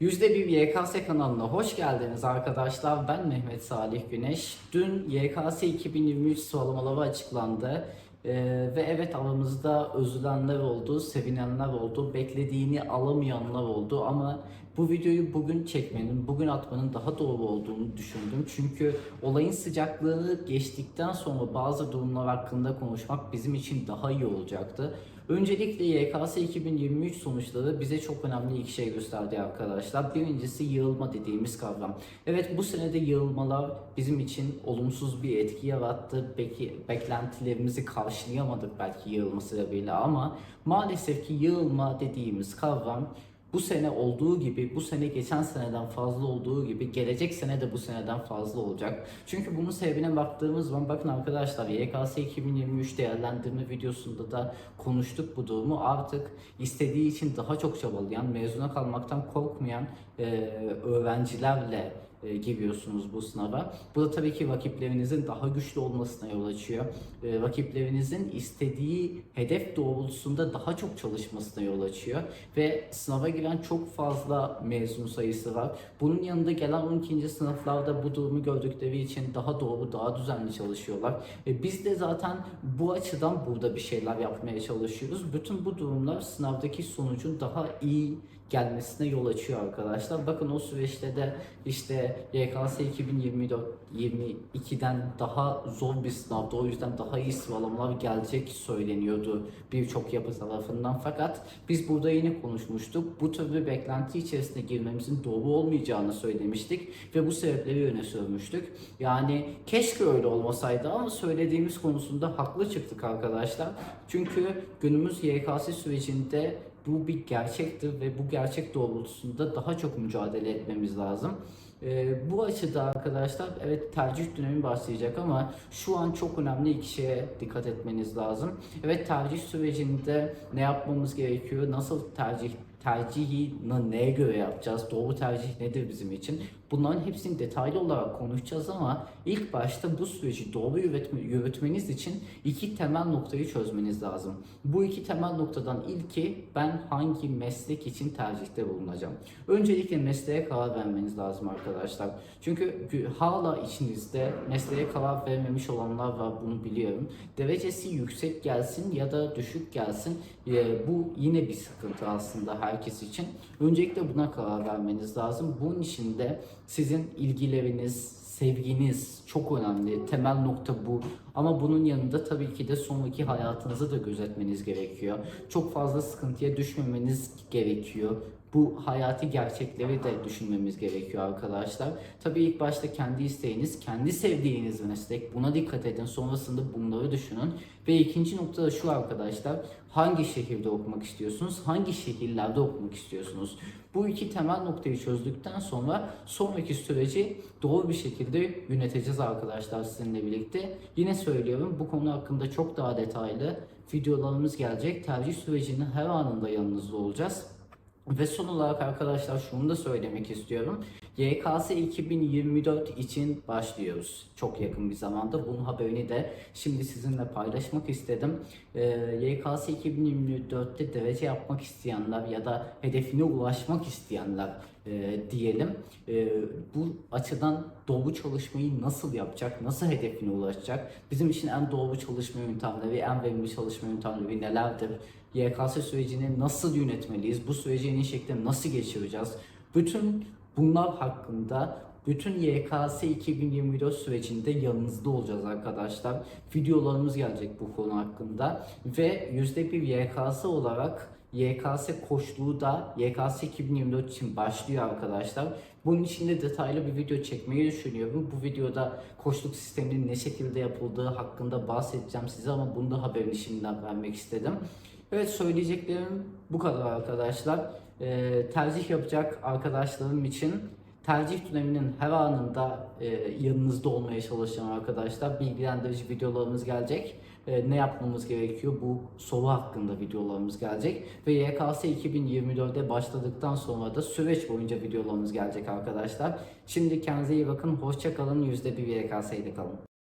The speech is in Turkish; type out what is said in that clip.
Yüzde bir YKS kanalına hoş geldiniz arkadaşlar. Ben Mehmet Salih Güneş. Dün YKS 2023 sıralamaları açıklandı. Ee, ve evet aramızda üzülenler oldu, sevinenler oldu, beklediğini alamayanlar oldu ama bu videoyu bugün çekmenin, bugün atmanın daha doğru olduğunu düşündüm. Çünkü olayın sıcaklığını geçtikten sonra bazı durumlar hakkında konuşmak bizim için daha iyi olacaktı. Öncelikle YKS 2023 sonuçları bize çok önemli iki şey gösterdi arkadaşlar. Birincisi yığılma dediğimiz kavram. Evet bu senede yığılmalar bizim için olumsuz bir etki yarattı. Peki beklentilerimizi karşılayamadık belki yığılma sebebiyle ama maalesef ki yığılma dediğimiz kavram bu sene olduğu gibi, bu sene geçen seneden fazla olduğu gibi gelecek sene de bu seneden fazla olacak. Çünkü bunun sebebine baktığımız zaman bakın arkadaşlar YKS 2023 değerlendirme videosunda da konuştuk bu durumu. Artık istediği için daha çok çabalayan, mezuna kalmaktan korkmayan e, öğrencilerle e, giriyorsunuz bu sınava. Bu da tabii ki rakiplerinizin daha güçlü olmasına yol açıyor. E, rakiplerinizin istediği hedef doğrultusunda daha çok çalışmasına yol açıyor. Ve sınava giren çok fazla mezun sayısı var. Bunun yanında gelen 12. sınıflarda bu durumu gördükleri için daha doğru, daha düzenli çalışıyorlar. E, biz de zaten bu açıdan burada bir şeyler yapmaya çalışıyoruz. Bütün bu durumlar sınavdaki sonucun daha iyi gelmesine yol açıyor arkadaşlar. Bakın o süreçte de işte YKS 2024 22'den daha zor bir sınavdı. O yüzden daha iyi sıralamalar gelecek söyleniyordu birçok yapı tarafından. Fakat biz burada yine konuşmuştuk. Bu tür bir beklenti içerisine girmemizin doğru olmayacağını söylemiştik ve bu sebepleri öne sürmüştük. Yani keşke öyle olmasaydı ama söylediğimiz konusunda haklı çıktık arkadaşlar. Çünkü günümüz YKS sürecinde bu bir gerçektir ve bu gerçek doğrultusunda daha çok mücadele etmemiz lazım. Ee, bu açıda arkadaşlar evet tercih dönemi başlayacak ama şu an çok önemli iki şeye dikkat etmeniz lazım. Evet tercih sürecinde ne yapmamız gerekiyor, nasıl tercih tercihi neye göre yapacağız, doğru tercih nedir bizim için? Bunların hepsini detaylı olarak konuşacağız ama ilk başta bu süreci doğru yürütme, yürütmeniz için iki temel noktayı çözmeniz lazım. Bu iki temel noktadan ilki ben hangi meslek için tercihte bulunacağım. Öncelikle mesleğe karar vermeniz lazım arkadaşlar. Çünkü hala içinizde mesleğe karar vermemiş olanlar var bunu biliyorum. Derecesi yüksek gelsin ya da düşük gelsin bu yine bir sıkıntı aslında herkes için. Öncelikle buna karar vermeniz lazım. Bunun için de sizin ilgileriniz, sevginiz çok önemli. Temel nokta bu. Ama bunun yanında tabii ki de sonraki hayatınızı da gözetmeniz gerekiyor. Çok fazla sıkıntıya düşmemeniz gerekiyor. Bu hayati gerçekleri de düşünmemiz gerekiyor arkadaşlar. Tabii ilk başta kendi isteğiniz, kendi sevdiğiniz meslek. Buna dikkat edin. Sonrasında bunları düşünün. Ve ikinci nokta da şu arkadaşlar. Hangi şehirde okumak istiyorsunuz? Hangi şehirlerde okumak istiyorsunuz? Bu iki temel noktayı çözdükten sonra sonraki süreci doğru bir şekilde yöneteceğiz arkadaşlar sizinle birlikte. Yine söylüyorum bu konu hakkında çok daha detaylı videolarımız gelecek. Tercih sürecinin her anında yanınızda olacağız. Ve son olarak arkadaşlar şunu da söylemek istiyorum. YKS 2024 için başlıyoruz. Çok yakın bir zamanda. Bunun haberini de şimdi sizinle paylaşmak istedim. Ee, YKS 2024'te derece yapmak isteyenler ya da hedefine ulaşmak isteyenler e, diyelim. E, bu açıdan doğru çalışmayı nasıl yapacak, nasıl hedefine ulaşacak? Bizim için en doğru çalışma yöntemleri, en verimli çalışma yöntemleri nelerdir? YKS sürecini nasıl yönetmeliyiz? Bu süreci en iyi şekilde nasıl geçireceğiz? Bütün bunlar hakkında bütün YKS 2024 sürecinde yanınızda olacağız arkadaşlar. Videolarımız gelecek bu konu hakkında ve %1 YKS olarak YKS koşluğu da YKS 2024 için başlıyor arkadaşlar. Bunun için de detaylı bir video çekmeyi düşünüyorum. Bu videoda koçluk sisteminin ne şekilde yapıldığı hakkında bahsedeceğim size ama bunu da haberini şimdiden vermek istedim. Evet söyleyeceklerim bu kadar arkadaşlar. Ee, tercih yapacak arkadaşlarım için tercih döneminin her anında e, yanınızda olmaya çalışacağım arkadaşlar. Bilgilendirici videolarımız gelecek. E, ne yapmamız gerekiyor bu soru hakkında videolarımız gelecek. Ve YKS 2024'de başladıktan sonra da süreç boyunca videolarımız gelecek arkadaşlar. Şimdi kendinize iyi bakın. Hoşça kalın. %1 YKS ile kalın.